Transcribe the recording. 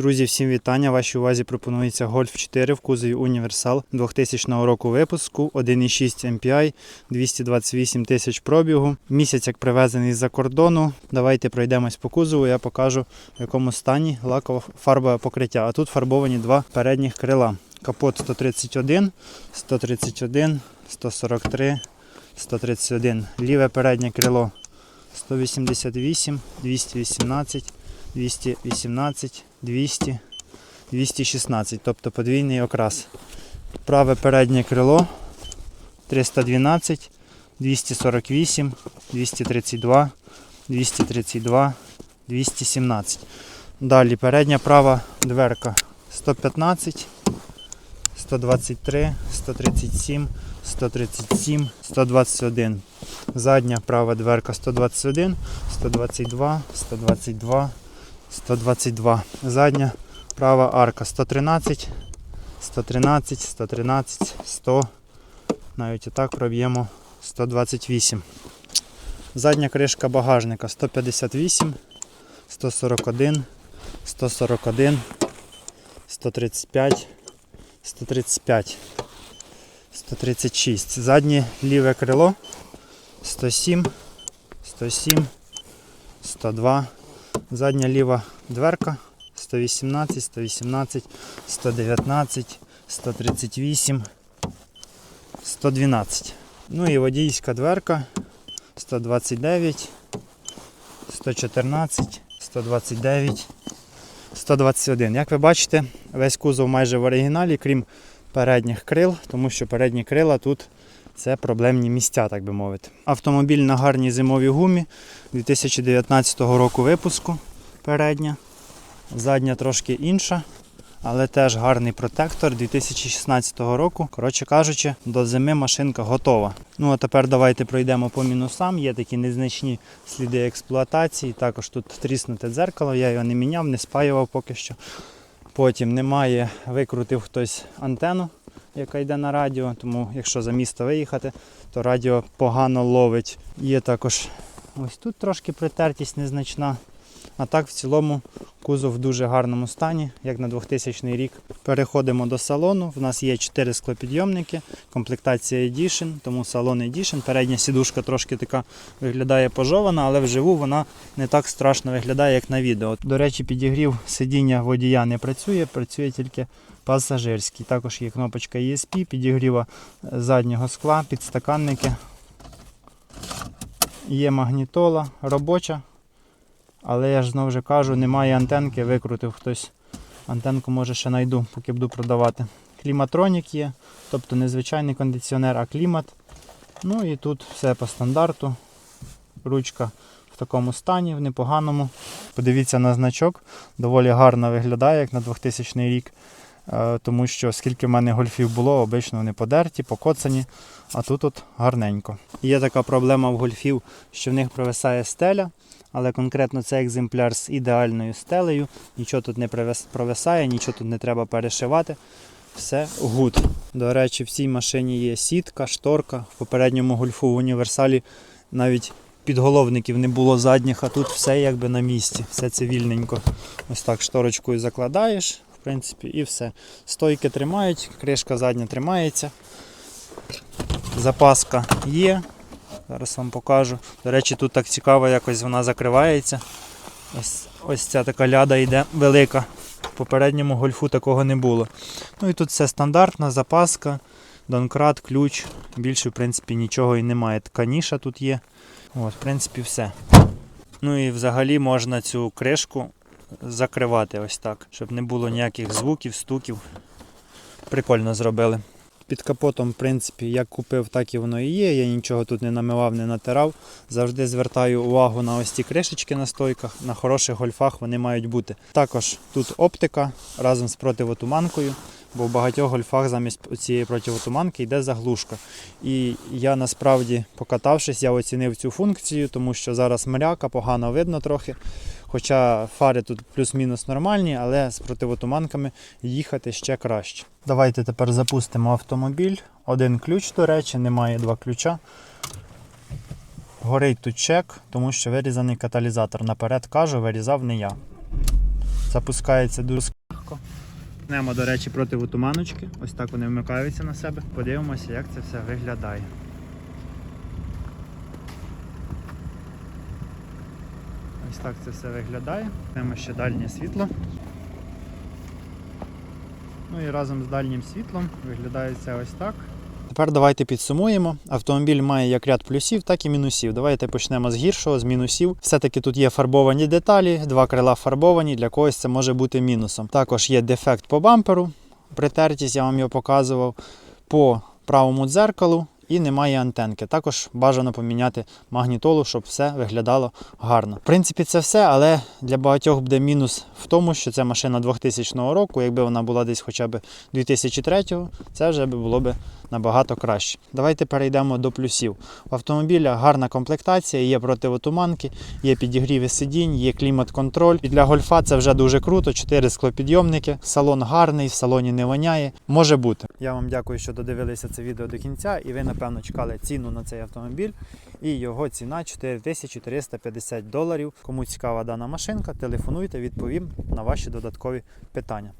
Друзі, всім вітання. Вашій увазі пропонується Golf 4 в кузові Універсал 2000 року випуску, 1,6 MPI, 228 тисяч пробігу. Місяць як привезений з-за кордону. Давайте пройдемось по кузову. Я покажу в якому стані лакове фарбове покриття. А тут фарбовані два передніх крила. Капот 131, 131, 143, 131. Ліве переднє крило 188, 218. 218, 200, 216, тобто подвійний окрас. Праве переднє крило 312, 248, 232, 232, 217. Далі передня права дверка 115, 123, 137, 137, 121. Задня права дверка 121, 122, 122, 122. Задня права арка 113, 113, 113, 100. Навіть отак проб'ємо 128. Задня кришка багажника 158, 141, 141, 135, 135, 136. Заднє ліве крило 107, 107, 102. Задня ліва дверка 118, 118, 119, 138, 112. Ну і водійська дверка 129, 114, 129, 121. Як ви бачите, весь кузов майже в оригіналі, крім передніх крил, тому що передні крила тут це проблемні місця, так би мовити. Автомобіль на гарній зимовій гумі 2019 року випуску передня. Задня трошки інша, але теж гарний протектор 2016 року. Коротше кажучи, до зими машинка готова. Ну а тепер давайте пройдемо по мінусам. Є такі незначні сліди експлуатації. Також тут тріснуте дзеркало, я його не міняв, не спаював поки що. Потім немає, викрутив хтось антенну, яка йде на радіо, тому якщо за місто виїхати, то радіо погано ловить. Є також ось тут трошки притертість незначна. А так в цілому кузов в дуже гарному стані, як на 2000 рік. Переходимо до салону. В нас є 4 склопідйомники, комплектація Edition, тому салон Edition. Передня сідушка трошки така виглядає пожована, але вживу вона не так страшно виглядає, як на відео. До речі, підігрів сидіння водія не працює, працює тільки пасажирський. Також є кнопочка ESP, підігріва заднього скла, підстаканники. Є магнітола робоча. Але я ж знову ж кажу, немає антенки, викрутив хтось. Антенку може ще знайду, поки буду продавати. Кліматронік є, тобто не звичайний кондиціонер, а клімат. Ну і тут все по стандарту. Ручка в такому стані, в непоганому. Подивіться на значок, доволі гарно виглядає, як на 2000 рік. Е, Тому що скільки в мене гольфів було, обично вони подерті, покоцані, а тут от гарненько. Є така проблема в гольфів, що в них провисає стеля, але конкретно цей екземпляр з ідеальною стелею, нічого тут не провисає, нічого тут не треба перешивати. Все гуд. До речі, в цій машині є сітка, шторка. В попередньому гольфу в універсалі навіть підголовників не було задніх, а тут все якби на місці, все цивільненько. Ось так шторочкою закладаєш, в принципі, і все. Стойки тримають, кришка задня тримається. Запаска є. Зараз вам покажу. До речі, тут так цікаво, якось вона закривається. Ось, ось ця така ляда йде велика. В попередньому гольфу такого не було. Ну і тут все стандартна, запаска, донкрат, ключ. Більше, в принципі, нічого і немає. Тканіша тут є. От, в принципі, все. Ну і взагалі можна цю кришку закривати ось так, щоб не було ніяких звуків, стуків. Прикольно зробили. Під капотом, в принципі, як купив, так і воно і є. Я нічого тут не намивав, не натирав. Завжди звертаю увагу на ось ці кришечки на стойках. На хороших гольфах вони мають бути. Також тут оптика разом з противотуманкою, бо в багатьох гольфах замість цієї противотуманки йде заглушка. І я насправді, покатавшись, я оцінив цю функцію, тому що зараз мряка, погано видно трохи. Хоча фари тут плюс-мінус нормальні, але з противотуманками їхати ще краще. Давайте тепер запустимо автомобіль. Один ключ, до речі, немає два ключа. Горить тут чек, тому що вирізаний каталізатор. Наперед кажу, вирізав не я. Запускається дуже легко. Немо, до речі, проти туманочки. Ось так вони вмикаються на себе. Подивимося, як це все виглядає. Ось так це все виглядає. Маємо ще дальнє світло. Ну і разом з дальнім світлом виглядає це ось так. Тепер давайте підсумуємо. Автомобіль має як ряд плюсів, так і мінусів. Давайте почнемо з гіршого, з мінусів. Все-таки тут є фарбовані деталі, два крила фарбовані, для когось це може бути мінусом. Також є дефект по бамперу, притертість, я вам його показував, по правому дзеркалу і немає антенки. Також бажано поміняти магнітолу, щоб все виглядало гарно. В принципі, це все, але для багатьох буде мінус в тому, що це машина 2000 року. Якби вона була десь хоча б 2003, це вже було б набагато краще. Давайте перейдемо до плюсів. У автомобіля гарна комплектація, є противотуманки, є підігріви сидінь, є клімат-контроль. І для гольфа це вже дуже круто. Чотири склопідйомники, салон гарний, в салоні не воняє. Може бути. Я вам дякую, що додивилися це відео до кінця, і ви, напевно, чекали ціну на цей автомобіль. І його ціна 4350 доларів. Кому цікава дана машинка, телефонуйте, відповім на ваші додаткові питання.